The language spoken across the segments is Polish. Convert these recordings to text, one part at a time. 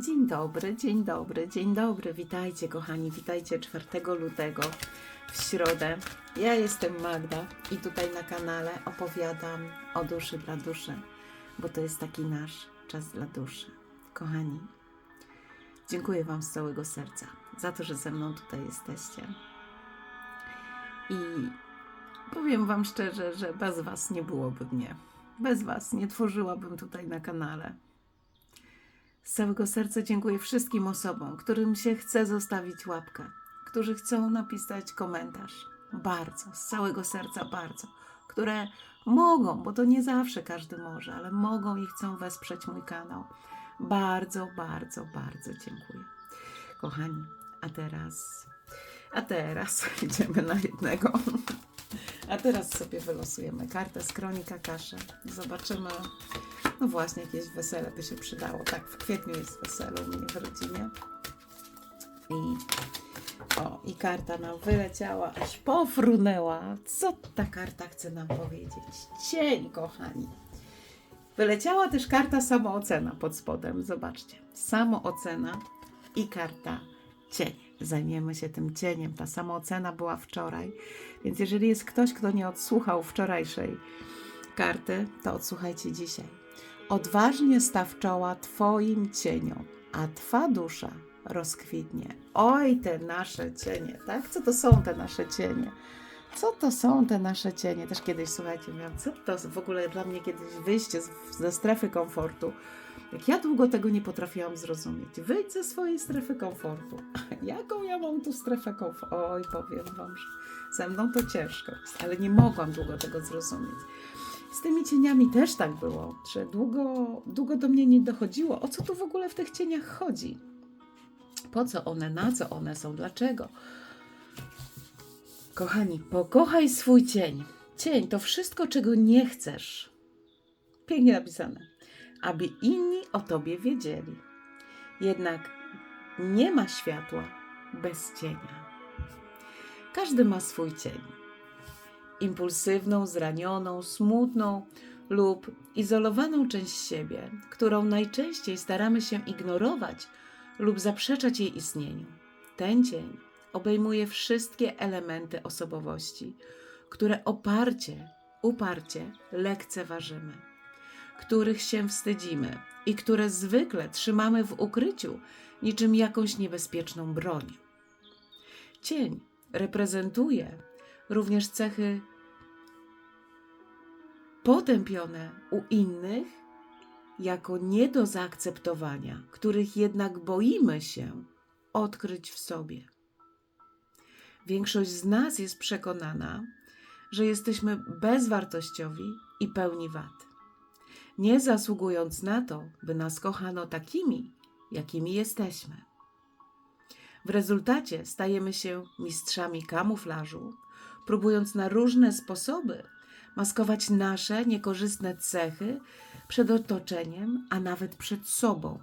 Dzień dobry, dzień dobry, dzień dobry. Witajcie, kochani, witajcie 4 lutego w środę. Ja jestem Magda i tutaj na kanale opowiadam o duszy dla duszy, bo to jest taki nasz czas dla duszy. Kochani, dziękuję Wam z całego serca za to, że ze mną tutaj jesteście. I powiem Wam szczerze, że bez Was nie byłoby mnie. Bez Was nie tworzyłabym tutaj na kanale. Z całego serca dziękuję wszystkim osobom, którym się chce zostawić łapkę, którzy chcą napisać komentarz. Bardzo, z całego serca bardzo. Które mogą, bo to nie zawsze każdy może, ale mogą i chcą wesprzeć mój kanał. Bardzo, bardzo, bardzo dziękuję. Kochani, a teraz, a teraz idziemy na jednego. A teraz sobie wylosujemy kartę z Kronika Kaszy. Zobaczymy, no właśnie, jakieś wesele by się przydało. Tak, w kwietniu jest wesele u mnie w rodzinie. I o, i karta nam wyleciała, aż pofrunęła. Co ta karta chce nam powiedzieć? Cień, kochani. Wyleciała też karta samoocena pod spodem. Zobaczcie. Samoocena i karta cień. Zajmiemy się tym cieniem. Ta samoocena była wczoraj, więc jeżeli jest ktoś, kto nie odsłuchał wczorajszej karty, to odsłuchajcie dzisiaj. Odważnie staw czoła Twoim cieniom, a Twa dusza rozkwitnie. Oj, te nasze cienie, tak? Co to są te nasze cienie? Co to są te nasze cienie? Też kiedyś, słuchajcie, miałam, co to w ogóle dla mnie kiedyś wyjście ze strefy komfortu. Jak ja długo tego nie potrafiłam zrozumieć. Wyjdź ze swojej strefy komfortu. Jaką ja mam tu strefę komfortu? Oj, powiem wam, że ze mną to ciężko ale nie mogłam długo tego zrozumieć. Z tymi cieniami też tak było, że długo, długo do mnie nie dochodziło, o co tu w ogóle w tych cieniach chodzi. Po co one, na co one są, dlaczego? Kochani, pokochaj swój cień. Cień to wszystko, czego nie chcesz. Pięknie napisane. Aby inni o tobie wiedzieli. Jednak nie ma światła bez cienia. Każdy ma swój cień. Impulsywną, zranioną, smutną lub izolowaną część siebie, którą najczęściej staramy się ignorować lub zaprzeczać jej istnieniu. Ten cień obejmuje wszystkie elementy osobowości, które oparcie, uparcie lekceważymy, których się wstydzimy i które zwykle trzymamy w ukryciu niczym jakąś niebezpieczną broń. Cień reprezentuje również cechy potępione u innych jako nie do zaakceptowania, których jednak boimy się odkryć w sobie. Większość z nas jest przekonana, że jesteśmy bezwartościowi i pełni wad, nie zasługując na to, by nas kochano takimi, jakimi jesteśmy. W rezultacie stajemy się mistrzami kamuflażu, próbując na różne sposoby maskować nasze niekorzystne cechy przed otoczeniem, a nawet przed sobą.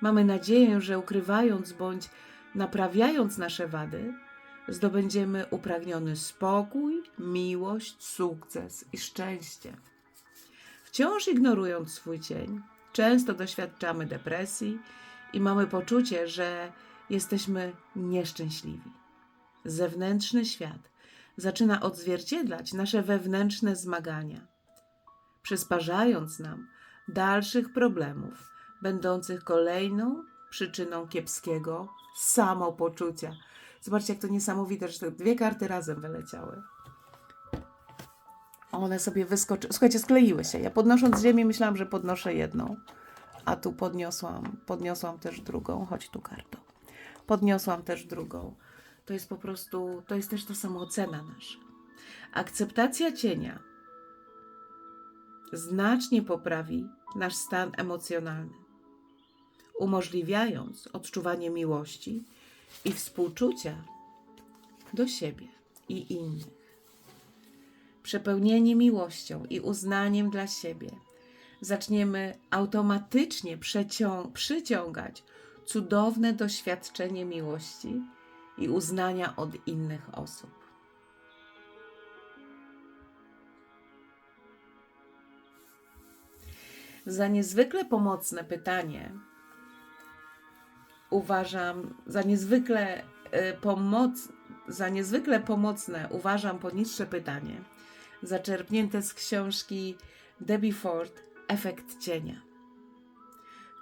Mamy nadzieję, że ukrywając bądź naprawiając nasze wady, zdobędziemy upragniony spokój, miłość, sukces i szczęście. Wciąż ignorując swój cień, często doświadczamy depresji i mamy poczucie, że jesteśmy nieszczęśliwi. Zewnętrzny świat zaczyna odzwierciedlać nasze wewnętrzne zmagania, przysparzając nam dalszych problemów, będących kolejną przyczyną kiepskiego samopoczucia. Zobaczcie, jak to niesamowite, że te dwie karty razem wyleciały. One sobie wyskoczyły. Słuchajcie, skleiły się. Ja podnosząc ziemię myślałam, że podnoszę jedną, a tu podniosłam, podniosłam też drugą. Chodź tu karto. Podniosłam też drugą. To jest po prostu, to jest też ta samoocena nasza. Akceptacja cienia znacznie poprawi nasz stan emocjonalny, umożliwiając odczuwanie miłości i współczucia do siebie i innych. Przepełnieni miłością i uznaniem dla siebie, zaczniemy automatycznie przyciągać cudowne doświadczenie miłości i uznania od innych osób. Za niezwykle pomocne pytanie uważam, za niezwykle e, pomoc, za niezwykle pomocne uważam poniższe pytanie, zaczerpnięte z książki Debbie Ford Efekt cienia,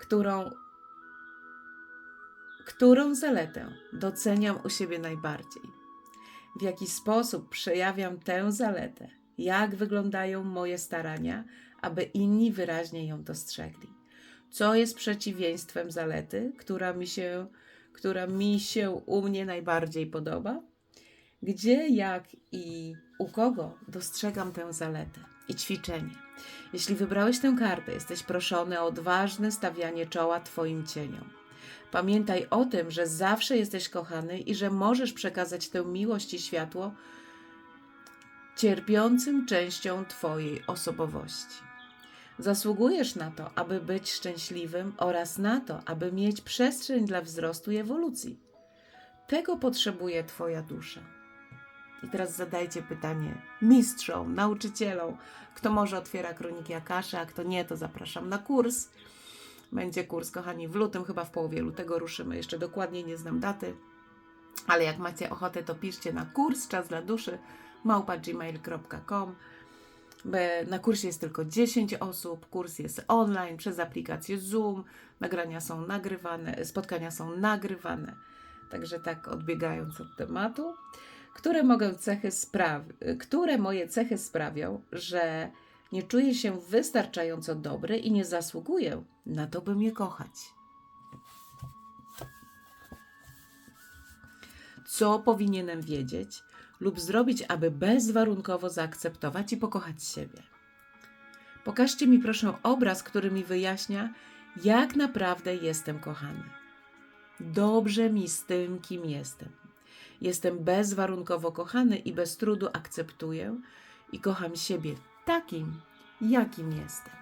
którą, którą zaletę doceniam u siebie najbardziej. W jaki sposób przejawiam tę zaletę, jak wyglądają moje starania, aby inni wyraźnie ją dostrzegli. Co jest przeciwieństwem zalety, która mi się, która mi się u mnie najbardziej podoba? Gdzie, jak i u kogo dostrzegam tę zaletę i ćwiczenie. Jeśli wybrałeś tę kartę, jesteś proszony o odważne stawianie czoła Twoim cieniom. Pamiętaj o tym, że zawsze jesteś kochany i że możesz przekazać tę miłość i światło cierpiącym częścią Twojej osobowości. Zasługujesz na to, aby być szczęśliwym oraz na to, aby mieć przestrzeń dla wzrostu i ewolucji. Tego potrzebuje Twoja dusza. I teraz zadajcie pytanie mistrzom, nauczycielom. Kto może otwiera kroniki Akaszy, a kto nie, to zapraszam na kurs. Będzie kurs, kochani, w lutym, chyba w połowie lutego ruszymy. Jeszcze dokładnie nie znam daty, ale jak macie ochotę, to piszcie na kurs czas dla duszy małpa.gmail.com. Na kursie jest tylko 10 osób, kurs jest online przez aplikację Zoom, nagrania są nagrywane, spotkania są nagrywane. Także tak odbiegając od tematu, które mogę cechy spraw- które moje cechy sprawią, że nie czuję się wystarczająco dobry i nie zasługuję na to, by mnie kochać. Co powinienem wiedzieć lub zrobić, aby bezwarunkowo zaakceptować i pokochać siebie? Pokażcie mi proszę obraz, który mi wyjaśnia, jak naprawdę jestem kochany. Dobrze mi z tym, kim jestem. Jestem bezwarunkowo kochany i bez trudu akceptuję i kocham siebie takim, jakim jestem.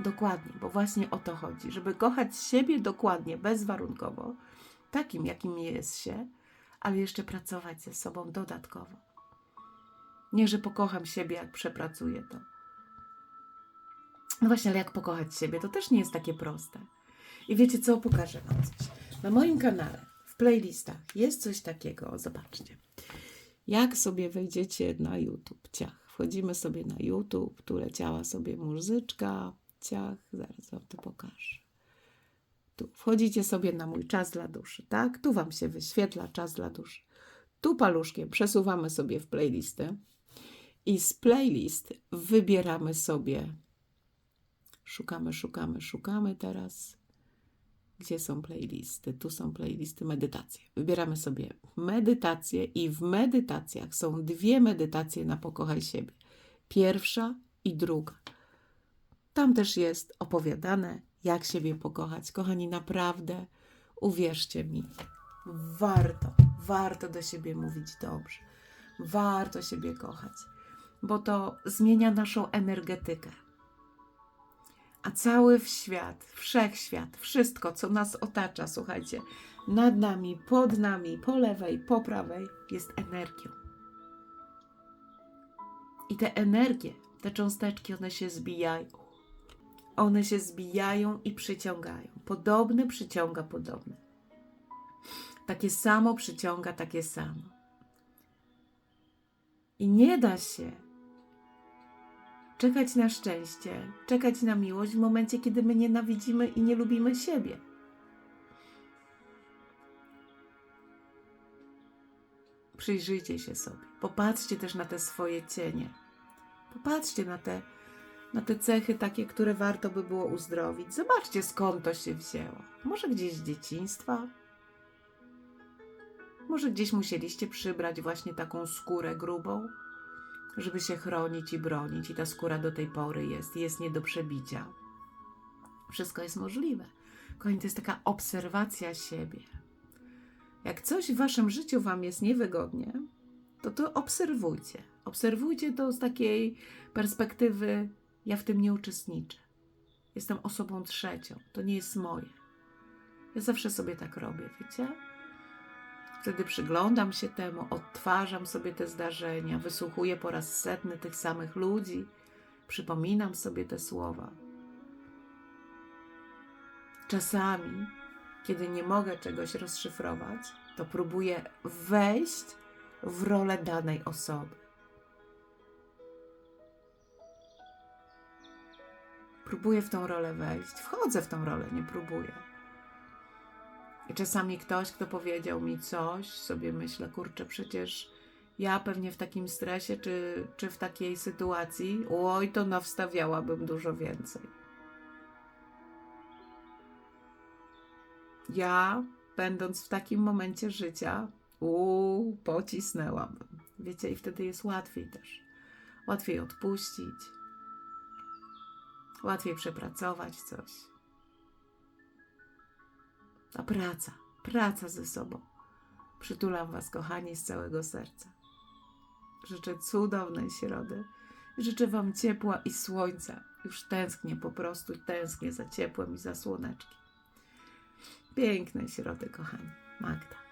Dokładnie, bo właśnie o to chodzi, żeby kochać siebie dokładnie, bezwarunkowo, takim, jakim jest się, ale jeszcze pracować ze sobą dodatkowo. Nie, że pokocham siebie, jak przepracuję to. No właśnie, ale jak pokochać siebie, to też nie jest takie proste. I wiecie co, pokażę Wam coś. Na moim kanale, w playlistach jest coś takiego, zobaczcie. Jak sobie wejdziecie na YouTube, ciach, wchodzimy sobie na YouTube, tu leciała sobie muzyczka, ciach, zaraz Wam to pokażę. Tu wchodzicie sobie na mój czas dla duszy, tak? Tu Wam się wyświetla czas dla duszy. Tu paluszkiem przesuwamy sobie w playlistę i z playlist wybieramy sobie, szukamy, szukamy, szukamy teraz. Gdzie są playlisty? Tu są playlisty medytacje. Wybieramy sobie medytacje i w medytacjach są dwie medytacje na pokochaj siebie. Pierwsza i druga. Tam też jest opowiadane, jak siebie pokochać. Kochani, naprawdę uwierzcie mi, warto, warto do siebie mówić dobrze. Warto siebie kochać, bo to zmienia naszą energetykę. A cały świat, wszechświat, wszystko, co nas otacza, słuchajcie, nad nami, pod nami, po lewej, po prawej, jest energią. I te energie, te cząsteczki, one się zbijają. One się zbijają i przyciągają. Podobne przyciąga podobne. Takie samo przyciąga takie samo. I nie da się czekać na szczęście, czekać na miłość w momencie, kiedy my nienawidzimy i nie lubimy siebie. Przyjrzyjcie się sobie. Popatrzcie też na te swoje cienie. Popatrzcie na te, na te cechy takie, które warto by było uzdrowić. Zobaczcie skąd to się wzięło. Może gdzieś z dzieciństwa? Może gdzieś musieliście przybrać właśnie taką skórę grubą? Żeby się chronić i bronić, i ta skóra do tej pory jest, jest nie do przebicia. Wszystko jest możliwe. Kochani, to jest taka obserwacja siebie. Jak coś w waszym życiu wam jest niewygodnie, to to obserwujcie. Obserwujcie to z takiej perspektywy: ja w tym nie uczestniczę. Jestem osobą trzecią, to nie jest moje. Ja zawsze sobie tak robię, wiecie? Wtedy przyglądam się temu, odtwarzam sobie te zdarzenia, wysłuchuję po raz setny tych samych ludzi, przypominam sobie te słowa. Czasami, kiedy nie mogę czegoś rozszyfrować, to próbuję wejść w rolę danej osoby. Próbuję w tą rolę wejść, wchodzę w tą rolę, nie próbuję. I czasami ktoś, kto powiedział mi coś, sobie myślę, kurczę, przecież ja pewnie w takim stresie czy, czy w takiej sytuacji, oj, to nawstawiałabym dużo więcej. Ja, będąc w takim momencie życia, uuu, pocisnęłabym. Wiecie, i wtedy jest łatwiej też. Łatwiej odpuścić, łatwiej przepracować coś. A praca, praca ze sobą. Przytulam Was, kochani, z całego serca. Życzę cudownej środy. Życzę Wam ciepła i słońca. Już tęsknię po prostu, tęsknię za ciepłem i za słoneczkiem. Pięknej środy, kochani. Magda.